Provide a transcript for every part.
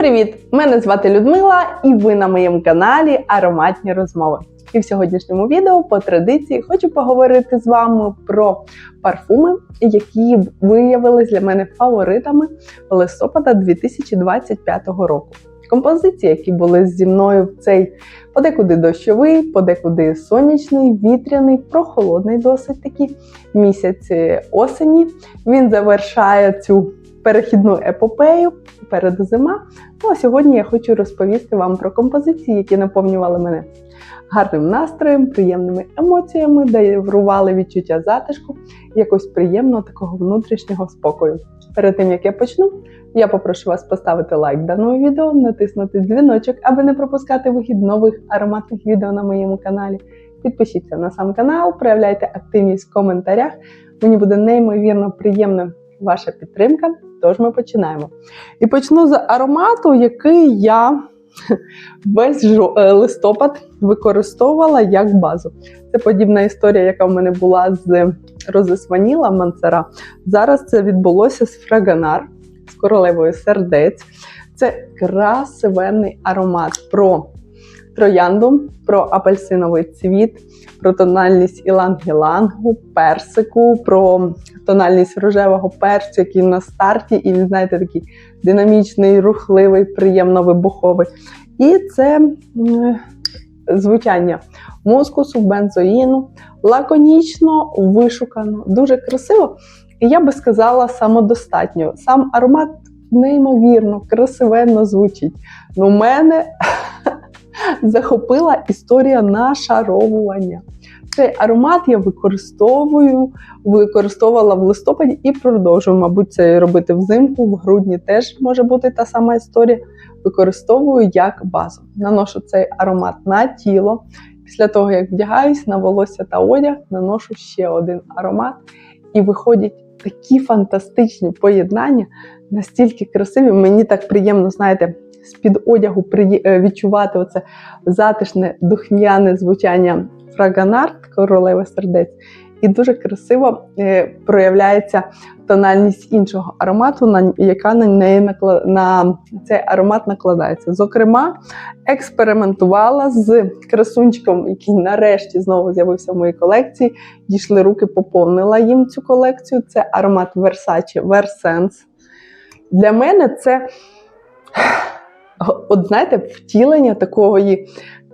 Привіт! Мене звати Людмила, і ви на моєму каналі Ароматні розмови. І в сьогоднішньому відео по традиції хочу поговорити з вами про парфуми, які виявились для мене фаворитами листопада 2025 року. Композиції, які були зі мною в цей подекуди дощовий, подекуди сонячний, вітряний, прохолодний досить такий місяць осені. Він завершає цю перехідну епопею перед зима. Ну а сьогодні я хочу розповісти вам про композиції, які наповнювали мене гарним настроєм, приємними емоціями, дарували відчуття затишку, якось приємного такого внутрішнього спокою. Перед тим як я почну, я попрошу вас поставити лайк даному відео, натиснути дзвіночок, аби не пропускати вихід нових ароматних відео на моєму каналі. Підпишіться на сам канал, проявляйте активність в коментарях. Мені буде неймовірно приємно ваша підтримка. Тож ми починаємо. І почну з аромату, який я весь е, листопад використовувала як базу. Це подібна історія, яка в мене була з розесваніла Мансера. Зараз це відбулося з Фраганар, з королевою сердець. Це красивенний аромат про троянду, про апельсиновий цвіт, про тональність іланг-ілангу, персику, про тональність рожевого перцю, який на старті, і він, знаєте, такий динамічний, рухливий, приємно вибуховий. І це звучання мускусу, бензоїну, лаконічно, вишукано, дуже красиво. І я би сказала самодостатньо. Сам аромат неймовірно, красивенно звучить. Ну, мене захопила історія нашаровування. Цей аромат я використовую, використовувала в листопаді і продовжую, мабуть, це робити взимку, в грудні теж може бути та сама історія. Використовую як базу. Наношу цей аромат на тіло. Після того, як вдягаюсь на волосся та одяг, наношу ще один аромат. І виходять такі фантастичні поєднання, настільки красиві. Мені так приємно, знаєте, з-під одягу е, відчувати оце затишне, духм'яне звучання фраганард королеви сердець. І дуже красиво е, проявляється тональність іншого аромату, яка на неї на цей аромат накладається. Зокрема, експериментувала з красунчиком, який нарешті знову з'явився в моїй колекції. Дійшли руки, поповнила їм цю колекцію. Це аромат Versace Versense. Для мене це, от знаєте, втілення такої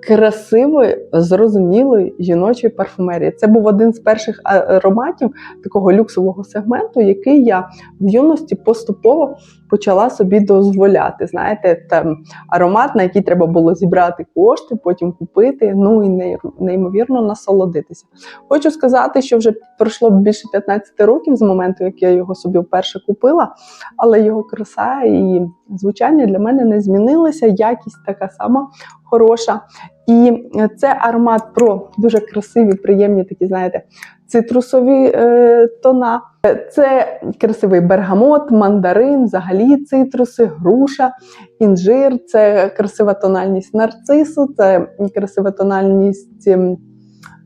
красивої, зрозумілої жіночої парфумерії. Це був один з перших ароматів такого люксового сегменту, який я в юності поступово почала собі дозволяти. Знаєте, там аромат, на який треба було зібрати кошти, потім купити, ну і неймовірно насолодитися. Хочу сказати, що вже пройшло більше 15 років з моменту, як я його собі вперше купила, але його краса і звучання для мене не змінилися. Якість така сама хороша. І це аромат про дуже красиві, приємні такі, знаєте, цитрусові е, тона. Це красивий бергамот, мандарин, взагалі цитруси, груша, інжир, це красива тональність нарцису, це красива тональність ем,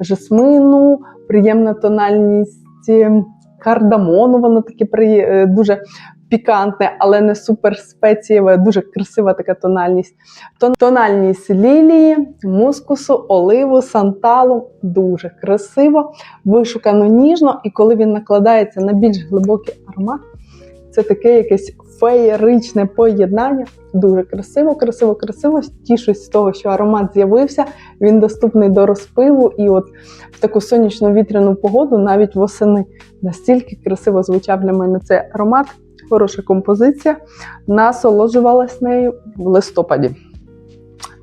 жасмину, приємна тональність ем, кардамону, воно таке при, е, дуже пікантне, але не супер спецієве, дуже красива така тональність. Тон- Тональність лілії, мускусу, оливу, санталу дуже красиво, вишукано ніжно, і коли він накладається на більш глибокий аромат, це таке якесь феєричне поєднання. Дуже красиво, красиво, красиво. Тішусь з того, що аромат з'явився. Він доступний до розпиву, і от в таку сонячну вітряну погоду, навіть восени, настільки красиво звучав для мене цей аромат. Хороша композиція. Насолоджувалась нею в листопаді.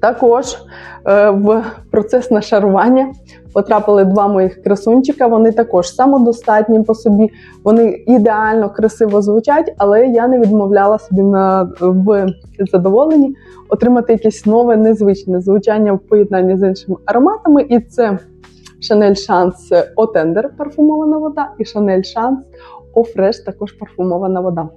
Також е, в процес нашарування потрапили два моїх красунчика. Вони також самодостатні по собі, вони ідеально красиво звучать, але я не відмовляла собі на в задоволенні отримати якесь нове незвичне звучання в поєднанні з іншими ароматами. І це Chanel Chance Otender парфумована вода і Chanel Chance Fresh також парфумована вода.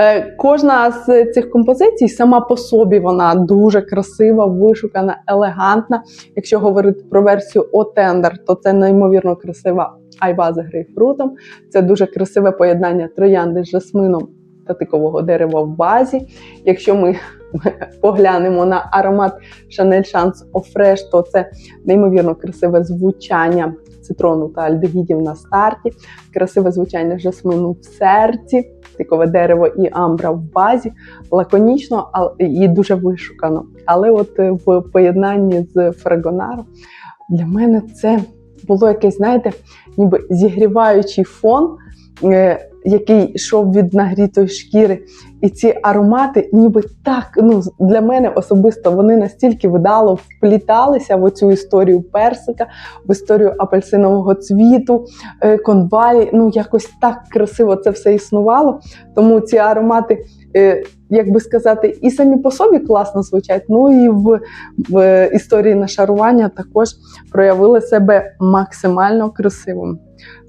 Е, Кожна з цих композицій сама по собі вона дуже красива, вишукана, елегантна. Якщо говорити про версію Otender, то це неймовірно красива айва з грейпфрутом. Це дуже красиве поєднання троянди з жасмином та тикового дерева в базі. Якщо ми поглянемо на аромат Chance Eau Fresh, то це неймовірно красиве звучання цитрону та альдегідів на старті, красиве звучання жасмину в серці, тикове дерево і амбра в базі, лаконічно і дуже вишукано. Але от е, в поєднанні з фрагонаром для мене це було якесь, знаєте, ніби зігріваючий фон, е, який йшов від нагрітої шкіри. І ці аромати, ніби так, ну для мене особисто вони настільки вдало впліталися в оцю історію персика, в історію апельсинового цвіту, е, конвалі. Ну якось так красиво це все існувало. Тому ці аромати, е, як би сказати, і самі по собі класно звучать, ну і в, в історії нашарування також проявили себе максимально красивим.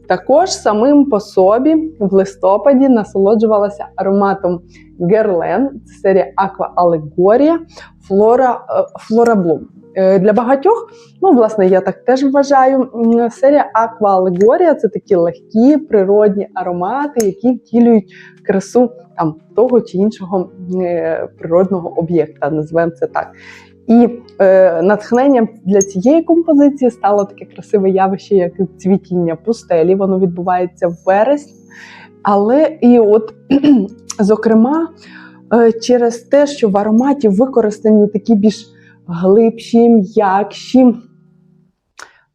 Також самим по собі в листопаді насолоджувалася ароматом Герлен, серія Aqua Allegoria Flora, е, Flora. Е, Для багатьох, ну власне, я так теж вважаю. Серія Aqua Allegoria це такі легкі природні аромати, які втілюють красу там того чи іншого е, природного об'єкта, називаємо це так. І е, натхненням для цієї композиції стало таке красиве явище, як цвітіння пустелі. Воно відбувається в вересні. Але і от, зокрема, е, через те, що в ароматі використані такі більш глибші, м'якші,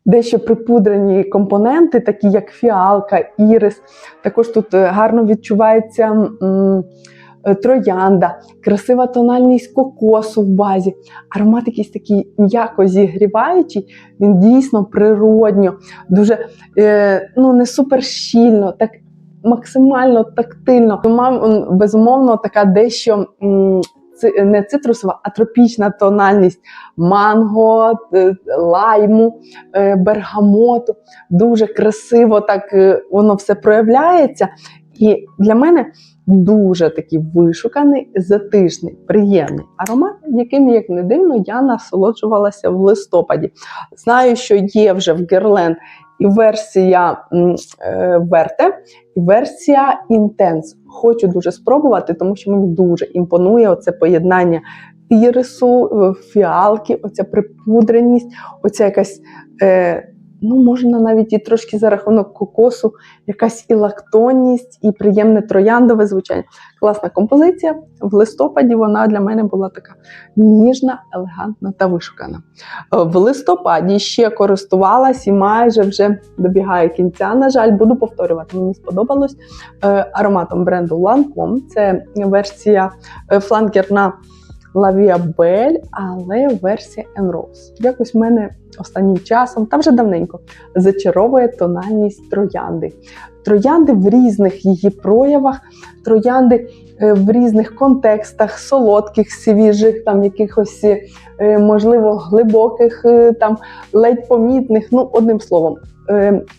дещо припудрені компоненти, такі як фіалка, ірис. Також тут е, гарно відчувається. м, Троянда, красива тональність кокосу в базі, аромат якийсь такий м'яко зігріваючий, він дійсно природньо, дуже е, ну не супер щільно, так максимально тактильно. Мав безумовно така дещо не цитрусова, а тропічна тональність манго, е, лайму, е, бергамоту. Дуже красиво так е, воно все проявляється. І для мене дуже такий вишуканий, затишний, приємний аромат, яким, як не дивно, я насолоджувалася в листопаді. Знаю, що є вже в Герлен і версія е, Верте, і версія Інтенс. Хочу дуже спробувати, тому що мені дуже імпонує оце поєднання ірису, е, фіалки, оця припудреність, оця якась. Е, Ну, можна навіть і трошки за рахунок кокосу, якась і лактонність, і приємне трояндове звучання. Класна композиція. В листопаді вона для мене була така ніжна, елегантна та вишукана. Е, В листопаді ще користувалась і майже вже добігає кінця. На жаль, буду повторювати. Мені сподобалось е, ароматом бренду Lancome. Це версія е, фланкерна Belle, але версія Enrose. Якось в мене останнім часом, та вже давненько, зачаровує тональність троянди. Троянди в різних її проявах, троянди е, в різних контекстах, солодких, свіжих, там якихось, е, можливо, глибоких, е, там ледь помітних. Ну, одним словом,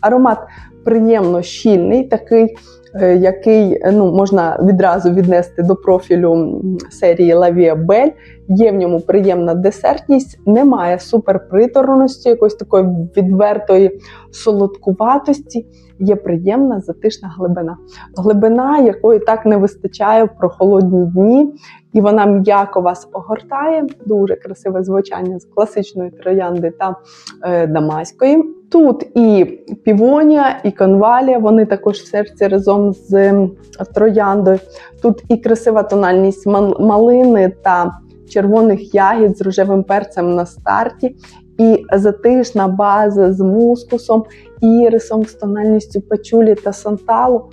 аромат приємно щільний, такий. Е, Який е, ну, можна відразу віднести до профілю серії Лавія Бель. Є в ньому приємна десертність, немає суперприторності, якоїсь такої відвертої солодкуватості. Є приємна затишна глибина. Глибина, якої так не вистачає в прохолодні дні, і вона м'яко вас огортає. Дуже красиве звучання з класичної троянди та е, дамаської. Тут і півонія, і конвалія, вони також в серці разом з трояндою. Тут і красива тональність мал- малини та червоних ягід з рожевим перцем на старті, і затишна база з мускусом, ірисом, з тональністю пачулі та санталу.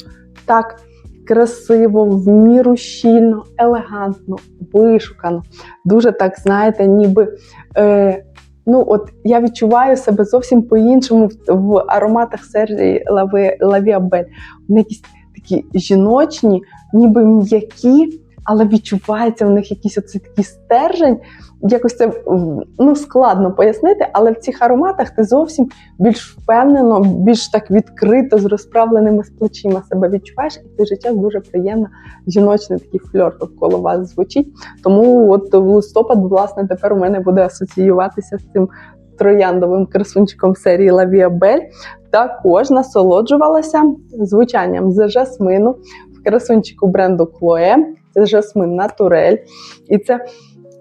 Так красиво, в міру щільно, елегантно, вишукано. Дуже так, знаєте, ніби. Е, Ну, от я відчуваю себе зовсім по-іншому в, в ароматах серії Лаві Лавія Бель. Вони якісь такі жіночні, ніби м'які, але відчувається в них якийсь оцей такий стержень. Якось це ну, складно пояснити, але в цих ароматах ти зовсім більш впевнено, більш так відкрито, з розправленими з плечима себе відчуваєш, і в той же час дуже приємно жіночний такий фльор навколо вас звучить. Тому от в листопад, власне, тепер у мене буде асоціюватися з цим трояндовим красунчиком серії Belle. Також насолоджувалася звучанням з жасмину в красунчику бренду Chloe. Це жасмин натурель. І це,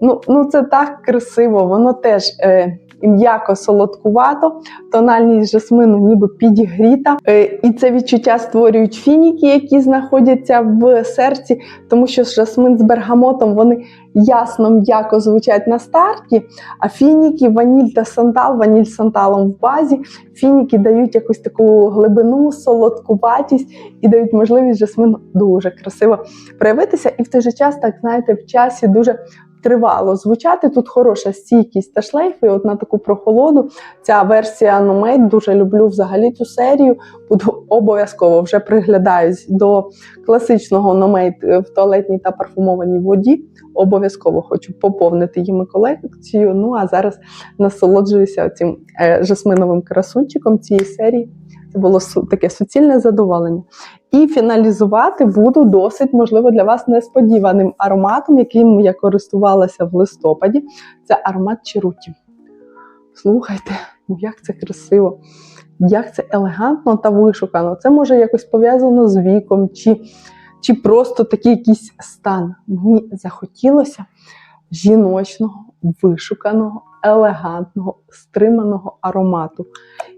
ну, ну, це так красиво, воно теж. Е, і м'яко солодкувато, тональність жасмину ніби підігріта. Е, І це відчуття створюють фініки, які знаходяться в серці, тому що жасмин з бергамотом вони ясно м'яко звучать на старті. А фініки, ваніль та сантал, ваніль з санталом в базі. Фініки дають якусь таку глибину, солодкуватість і дають можливість жасмину дуже красиво проявитися. І в той же час, так знаєте, в часі дуже тривало звучати. Тут хороша стійкість та шлейфи. От на таку прохолоду. Ця версія Nomade, дуже люблю взагалі цю серію. Буду обов'язково вже приглядаюсь до класичного Nomade в туалетній та парфумованій воді. Обов'язково хочу поповнити їми колекцію. Ну а зараз насолоджуюся цим е, жасминовим красунчиком цієї серії. Це було таке суцільне задоволення. І фіналізувати буду досить, можливо, для вас несподіваним ароматом, яким я користувалася в листопаді. Це аромат Чируті. Слухайте, ну як це красиво, як це елегантно та вишукано. Це може якось пов'язано з віком, чи, чи просто такий якийсь стан. Мені захотілося жіночного, вишуканого, елегантного, стриманого аромату.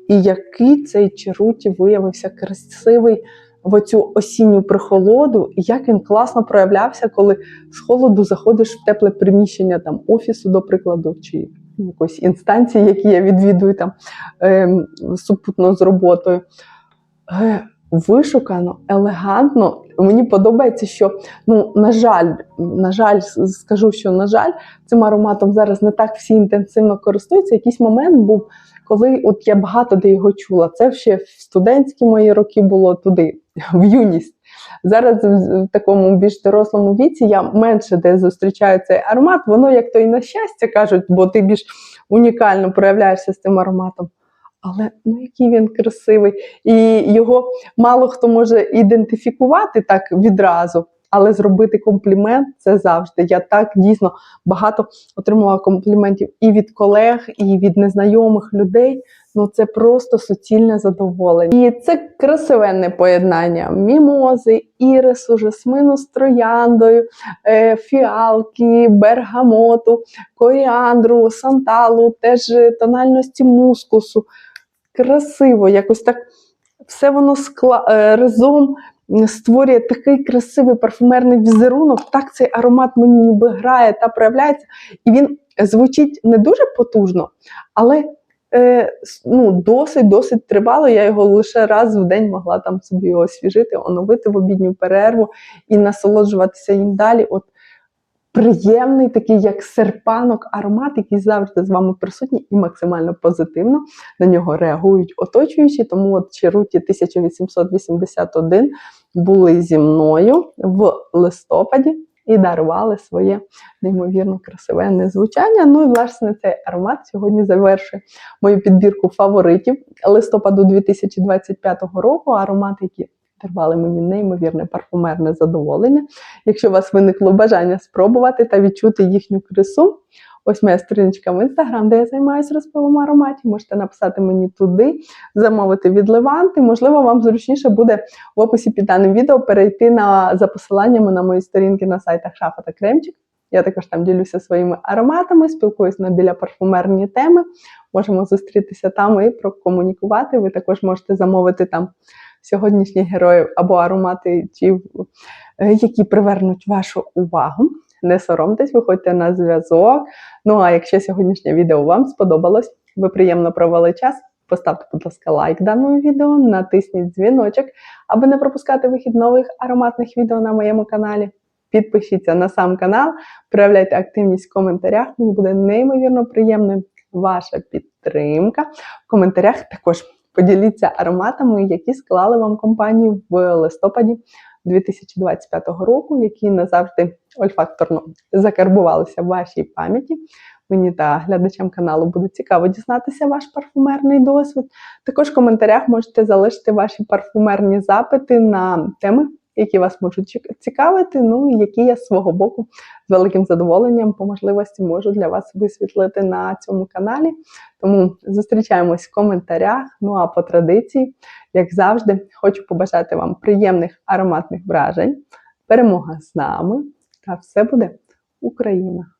І який цей Чируті виявився красивий в оцю осінню прохолоду, і як він класно проявлявся, коли з холоду заходиш в тепле приміщення там офісу, до прикладу, чи якоїсь інстанції, які я відвідую там ем, супутно з роботою. Е, Вишукано, елегантно. Мені подобається, що ну на жаль, на жаль, скажу, що на жаль, цим ароматом зараз не так всі інтенсивно користуються. Якийсь момент був, коли от я багато де його чула. Це ще в студентські мої роки було туди, в юність. Зараз в такому більш дорослому віці я менше де зустрічаю цей аромат. Воно як то і на щастя кажуть, бо ти більш унікально проявляєшся з цим ароматом. Але ну який він красивий, і його мало хто може ідентифікувати так відразу, але зробити комплімент це завжди. Я так дійсно багато отримувала компліментів і від колег, і від незнайомих людей. Ну це просто суцільне задоволення. І це красивенне поєднання мімози, ірису, жасмину з трояндою, е, фіалки, бергамоту, коріандру, санталу, теж тональності мускусу. Красиво, якось так все воно скла... е, разом створює такий красивий парфумерний візерунок. Так цей аромат мені ніби грає та проявляється. І він звучить не дуже потужно, але е, ну, досить досить тривало. Я його лише раз в день могла там собі освіжити, оновити в обідню перерву і насолоджуватися їм далі. От приємний, такий як серпанок, аромат, який завжди з вами присутній і максимально позитивно на нього реагують оточуючі. Тому от Чируті 1881 були зі мною в листопаді і дарували своє неймовірно красивенне звучання. Ну і власне цей аромат сьогодні завершує мою підбірку фаворитів листопаду 2025 року. Аромати, які дарували мені неймовірне парфумерне задоволення. Якщо у вас виникло бажання спробувати та відчути їхню красу, ось моя сторіночка в інстаграм, де я займаюся розпилом ароматів. Можете написати мені туди, замовити від Леванти. Можливо, вам зручніше буде в описі під даним відео перейти на за посиланнями на мої сторінки на сайтах Шафа та Кремчик. Я також там ділюся своїми ароматами, спілкуюсь на біля парфумерні теми. Можемо зустрітися там і прокомунікувати. Ви також можете замовити там сьогоднішніх героїв або аромати, ті, е, які привернуть вашу увагу. Не соромтесь, виходьте на зв'язок. Ну а якщо сьогоднішнє відео вам сподобалось, ви приємно провели час. Поставте, будь ласка, лайк даному відео, натисніть дзвіночок, аби не пропускати вихід нових ароматних відео на моєму каналі. Підпишіться на сам канал, проявляйте активність в коментарях. Мені буде неймовірно приємною ваша підтримка. В коментарях також поділіться ароматами, які склали вам компанію в листопаді 2025 року, які назавжди ольфакторно закарбувалися в вашій пам'яті. Мені та глядачам каналу буде цікаво дізнатися ваш парфумерний досвід. Також в коментарях можете залишити ваші парфумерні запити на теми, які вас можуть цікавити, ну і які я з свого боку з великим задоволенням по можливості можу для вас висвітлити на цьому каналі. Тому зустрічаємось в коментарях. Ну а по традиції, як завжди, хочу побажати вам приємних ароматних вражень, перемога з нами. Та все буде Україна.